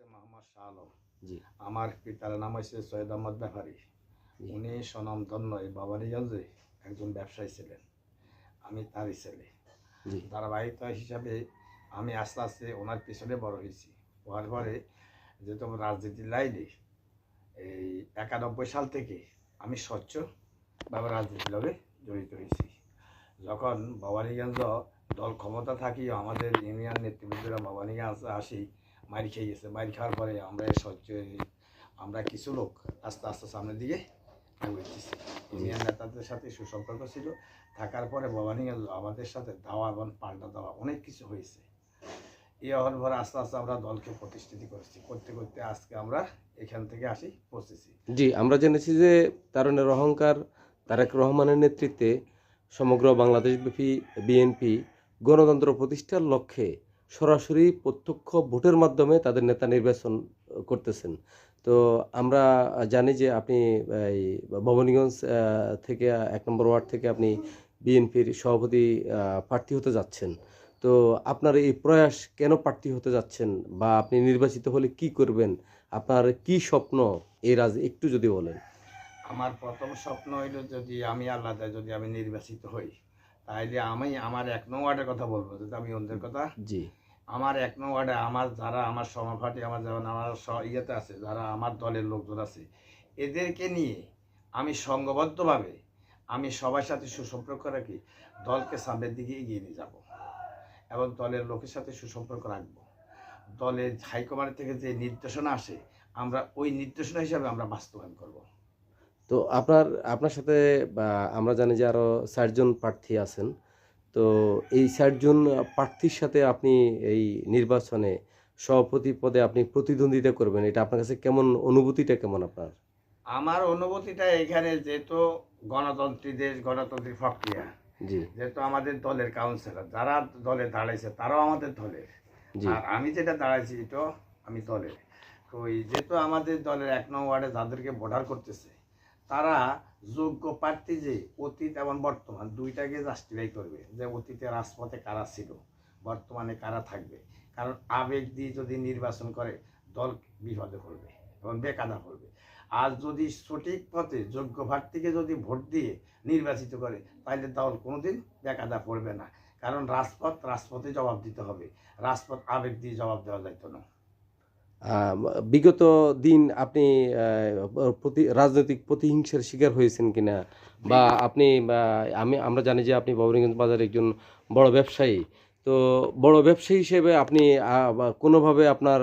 হচ্ছে মোহাম্মদ শাহ আলম। জি। আমার পিতার নাম হচ্ছে সৈয়দ আহমদ ব্যাপারী উনি স্বনামধন্য এই ভবানীগঞ্জে একজন ব্যবসায়ী ছিলেন। আমি তারই ছেলে। ধারাবাহিকতা হিসাবে আমি আস্তে আস্তে ওনার পিছনে বড় হয়েছি। হওয়ার পরে যেহেতু রাজনীতির লাইনে এই একানব্বই সাল থেকে আমি স্বচ্ছভাবে রাজনীতির লগে জড়িত হয়েছি। যখন ভবানীগঞ্জ দল ক্ষমতা থাকি আমাদের ইউনিয়ন নেতৃবৃন্দরা ভবানীগঞ্জ আসি মারি খেয়ে গেছে মারি খাওয়ার পরে আমরা স্বচ্ছ আমরা কিছু লোক আস্তে আস্তে সামনের দিকে ইউনিয়ন নেতাদের সাথে সুসম্পর্ক ছিল। থাকার পরে ভবানীগঞ্জ আমাদের সাথে দাওয়া এবং পাল্টা দেওয়া অনেক কিছু হয়েছে। এই হওয়ার পরে আস্তে আস্তে আমরা দলকে প্রতিষ্ঠিত করেছি। করতে করতে আজকে আমরা এখান থেকে আসি পৌঁছেছি। জি আমরা জেনেছি যে তারুণের অহংকার তারেক রহমানের নেতৃত্বে সমগ্র বাংলাদেশব্যাপী বিএনপি গণতন্ত্র প্রতিষ্ঠার লক্ষ্যে সরাসরি প্রত্যক্ষ ভোটের মাধ্যমে তাদের নেতা নির্বাচন করতেছেন। তো আমরা জানি যে আপনি এই ভবানীগঞ্জ থেকে এক নম্বর ওয়ার্ড থেকে আপনি বিএনপির সভাপতি প্রার্থী হতে যাচ্ছেন। তো আপনার এই প্রয়াস কেন প্রার্থী হতে যাচ্ছেন বা আপনি নির্বাচিত হলে কি করবেন? আপনার কি স্বপ্ন? এই রাজ একটু যদি বলেন। আমার প্রথম স্বপ্ন হইল যদি আমি আল্লাহ দেয় যদি আমি নির্বাচিত হই তাইলে আমি আমার এক নং ওয়ার্ডের কথা বলব যদি আমি অন্যের কথা। জি। আমার এক ওয়ার্ডে আমার যারা আমার সমাপাঠী আমার যেমন আমার ইয়েতে আছে, যারা আমার দলের লোকজন আছে, এদেরকে নিয়ে আমি সংঘবদ্ধভাবে আমি সবার সাথে সুসম্পর্ক রাখি, দলকে সামনের দিকে এগিয়ে নিয়ে যাব এবং দলের লোকের সাথে সুসম্পর্ক রাখব। দলের হাইকমান্ড থেকে যে নির্দেশনা আসে, আমরা ওই নির্দেশনা হিসাবে আমরা বাস্তবায়ন করব। তো আপনার আপনার সাথে আমরা জানি যে আরও ষাটজন প্রার্থী আছেন। তো এই ষাটজন প্রার্থীর সাথে আপনি এই নির্বাচনে সভাপতি পদে আপনি প্রতিদ্বন্দ্বিতা করবেন এটা আপনার কাছে কেমন অনুভূতিটা কেমন আপনার? আমার অনুভূতিটা এখানে যেহেতু গণতন্ত্রী দেশ গণতান্ত্রিক প্রক্রিয়া জি। যেহেতু আমাদের দলের কাউন্সিলর যারা দলে দাঁড়াইছে তারাও আমাদের দলের। আর আমি যেটা দাঁড়াইছি এটাও আমি দলের। তো এই যেহেতু আমাদের দলের এক নং ওয়ার্ডে যাদেরকে বর্ডার করতেছে তারা যোগ্য প্রার্থী যে অতীত এবং বর্তমান দুইটাকে জাস্টিফাই করবে যে অতীতে রাজপথে কারা ছিল, বর্তমানে কারা থাকবে। কারণ আবেগ দিয়ে যদি নির্বাচন করে, দল বিপদে পড়বে এবং বেকাদা পড়বে। আর যদি সঠিক পথে যোগ্য প্রার্থীকে যদি ভোট দিয়ে নির্বাচিত করে, তাহলে দল কোনোদিন বেকাদা পড়বে না। কারণ রাজপথ রাজপথে জবাব দিতে হবে। রাজপথ আবেগ দিয়ে জবাব দেওয়া যাইতো না। বিগত দিন আপনি প্রতি, রাজনৈতিক প্রতিহিংসার শিকার হয়েছেন কিনা? বা আপনি আমি, আমরা জানি যে আপনি বাবরিগঞ্জ বাজারে একজন বড় ব্যবসায়ী। তো বড় ব্যবসায়ী হিসেবে আপনি কোনোভাবে আপনার